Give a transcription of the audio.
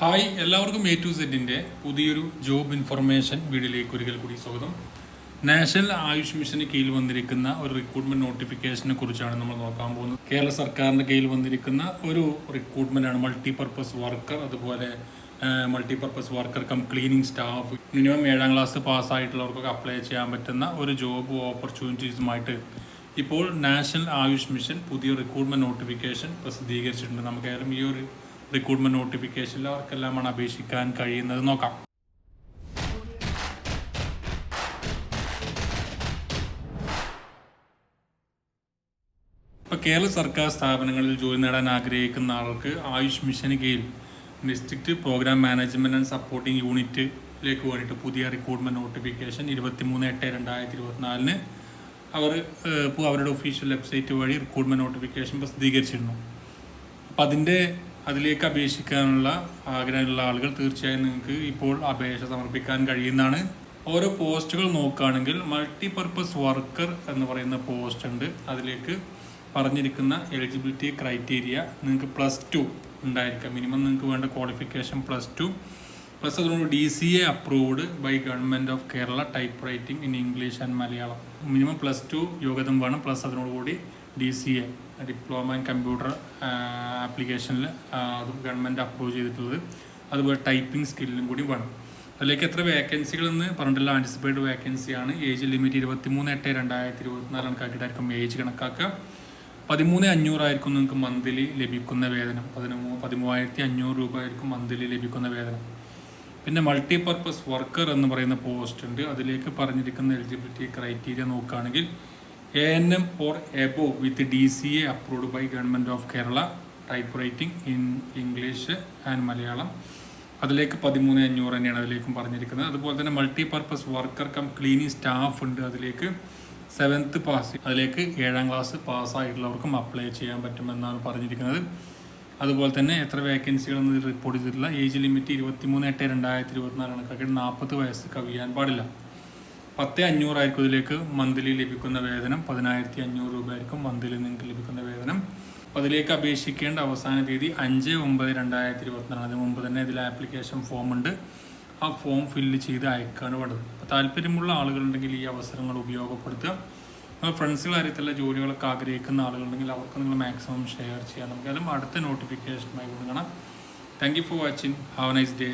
Hi എല്ലാവർക്കും A to സെറ്റിന്റെ പുതിയൊരു ജോബ് ഇൻഫർമേഷൻ വീഡിയോയിലേക്ക് ഒരിക്കൽ കൂടി സ്വാഗതം. നാഷണൽ ആയുഷ് മിഷന് കീഴിൽ വന്നിരിക്കുന്ന ഒരു റിക്രൂട്ട്മെന്റ് നോട്ടിഫിക്കേഷനെ കുറിച്ചാണ് നമ്മൾ നോക്കാൻ പോകുന്നത്. കേരള സർക്കാരിന്റെ കീഴിൽ വന്നിരിക്കുന്ന ഒരു റിക്രൂട്ട്മെന്റ് ആണ് മൾട്ടി മൾട്ടിപർപ്പസ് വർക്കർ അതുപോലെ multi multipurpose worker cum cleaning staff minimum ഏഴാം ക്ലാസ് പാസ്സായിട്ടുള്ളവർക്കൊക്കെ അപ്ലൈ ചെയ്യാൻ പറ്റുന്ന ഒരു ജോബ് ഓപ്പർച്യൂണിറ്റീസുമായിട്ട് ഇപ്പോൾ നാഷണൽ ആയുഷ് മിഷൻ പുതിയ റിക്രൂട്ട്മെന്റ് നോട്ടിഫിക്കേഷൻ പ്രസിദ്ധീകരിച്ചിട്ടുണ്ട്. നമുക്കായാലും ഈ ഒരു റിക്രൂട്ട്മെന്റ് നോട്ടിഫിക്കേഷനിൽ അവർക്കെല്ലാമാണ് അപേക്ഷിക്കാൻ കഴിയുന്നത്. നോക്കാം. ഇപ്പോൾ കേരള സർക്കാർ സ്ഥാപനങ്ങളിൽ ജോലി നേടാൻ ആഗ്രഹിക്കുന്ന ആൾക്ക് ആയുഷ് മിഷന് കീഴിൽ district programme management and supporting യൂണിറ്റിലേക്ക് വേണ്ടിയിട്ട് പുതിയ റിക്രൂട്ട്മെന്റ് നോട്ടിഫിക്കേഷൻ ഇരുപത്തിമൂന്ന് എട്ട് രണ്ടായിരത്തി ഇരുപത്തിനാലിന് അവർ ഇപ്പോൾ അവരുടെ ഒഫീഷ്യൽ വെബ്സൈറ്റ് വഴി റിക്രൂട്ട്മെന്റ് നോട്ടിഫിക്കേഷൻ പ്രസിദ്ധീകരിച്ചിരുന്നു. അപ്പം അതിന്റെ അതിലേക്ക് അപേക്ഷിക്കാനുള്ള ആഗ്രഹമുള്ള ആളുകൾ തീർച്ചയായും നിങ്ങൾക്ക് ഇപ്പോൾ അപേക്ഷ സമർപ്പിക്കാൻ കഴിയുന്നതാണ്. ഓരോ പോസ്റ്റുകൾ നോക്കുകയാണെങ്കിൽ മൾട്ടിപർപ്പസ് വർക്കർ എന്ന് പറയുന്ന പോസ്റ്റ് ഉണ്ട്. അതിലേക്ക് പറഞ്ഞിരിക്കുന്ന എലിജിബിലിറ്റി ക്രൈറ്റീരിയ നിങ്ങൾക്ക് പ്ലസ് ടു ഉണ്ടായിരിക്കാം. മിനിമം നിങ്ങൾക്ക് വേണ്ട ക്വാളിഫിക്കേഷൻ പ്ലസ് ടു പ്ലസ് അതുകൊണ്ട് D C A approved by government of Kerala type writing in English and Malayalam minimum plus two യോഗ്യതം വേണം plus അതിനോടുകൂടി D C A diploma in computer ആപ്ലിക്കേഷനിൽ അത് government approve ചെയ്തിട്ടുള്ളത്. അതുപോലെ typing സ്കില്ലും കൂടി വേണം. അതിലേക്ക് എത്ര വേക്കൻസികൾ എന്ന് പറഞ്ഞിട്ടുള്ള ആന്റിസിപ്പേറ്റഡ് വേക്കൻസിയാണ് ഏജ് ലിമിറ്റ് ഇരുപത്തി മൂന്ന് എട്ട് രണ്ടായിരത്തി ഇരുപത്തിനാല് കണക്കാക്കിയിട്ടായിരിക്കും ഏജ് കണക്കാക്കുക. പതിമൂന്ന് അഞ്ഞൂറായിരിക്കും നിങ്ങൾക്ക് മന്ത്ലി ലഭിക്കുന്ന വേതനം. പതിനൂ പതിമൂവായിരത്തി അഞ്ഞൂറ് രൂപ ആയിരിക്കും മന്ത്ലി ലഭിക്കുന്ന വേതനം. പിന്നെ മൾട്ടിപർപ്പസ് വർക്കർ എന്ന് പറയുന്ന പോസ്റ്റ് ഉണ്ട്. അതിലേക്ക് പറഞ്ഞിരിക്കുന്ന എലിജിബിലിറ്റി ക്രൈറ്റീരിയ നോക്കുകയാണെങ്കിൽ A N M or above with D C A approved by government of Kerala type writing in English and Malayalam അതിലേക്ക് പതിമൂന്ന് അഞ്ഞൂറ് തന്നെയാണ് അതിലേക്കും പറഞ്ഞിരിക്കുന്നത്. അതുപോലെ തന്നെ multipurpose worker cum cleaning staff ഉണ്ട് അതിലേക്ക്. സെവൻത്ത് പാസ് അതിലേക്ക് ഏഴാം ക്ലാസ് പാസ്സായിട്ടുള്ളവർക്കും അപ്ലൈ ചെയ്യാൻ പറ്റുമെന്നാണ് പറഞ്ഞിരിക്കുന്നത്. അതുപോലെ തന്നെ എത്ര വേക്കൻസികളെന്ന് റിപ്പോർട്ട് ചെയ്തിട്ടില്ല. ഏജ് ലിമിറ്റ് ഇരുപത്തി മൂന്ന് എട്ട് രണ്ടായിരത്തി ഇരുപത്തിനാല് കണക്കാക്കി നാൽപ്പത് വയസ്സ് കവിയാൻ പാടില്ല. പത്ത് അഞ്ഞൂറായിരിക്കും ഇതിലേക്ക് മന്ത്ലി ലഭിക്കുന്ന വേതനം. പതിനായിരത്തി അഞ്ഞൂറ് രൂപ ആയിരിക്കും മന്ത്ലി നിങ്ങൾക്ക് ലഭിക്കുന്ന വേതനം. അപ്പോൾ അതിലേക്ക് അപേക്ഷിക്കേണ്ട അവസാന തീയതി അഞ്ച് ഒമ്പത് രണ്ടായിരത്തി ഇരുപത്തിനാല് അതിന് മുമ്പ് തന്നെ ഇതിൽ ആപ്ലിക്കേഷൻ ഫോം ഉണ്ട്. ആ ഫോം ഫില്ല് ചെയ്ത് അയക്കാണ് വേണ്ടത്. അപ്പോൾ താല്പര്യമുള്ള ആളുകളുണ്ടെങ്കിൽ ഈ അവസരങ്ങൾ ഉപയോഗപ്പെടുത്തുക. ഫ്രണ്ട്സുകൾ കാര്യത്തിലുള്ള ജോലികളൊക്കെ ആഗ്രഹിക്കുന്ന ആളുകളുണ്ടെങ്കിൽ അവർക്ക് നിങ്ങൾ മാക്സിമം ഷെയർ ചെയ്യാം. നമുക്കാലും അടുത്ത നോട്ടിഫിക്കേഷനുമായി കൊടുക്കണം thank you for watching have nice day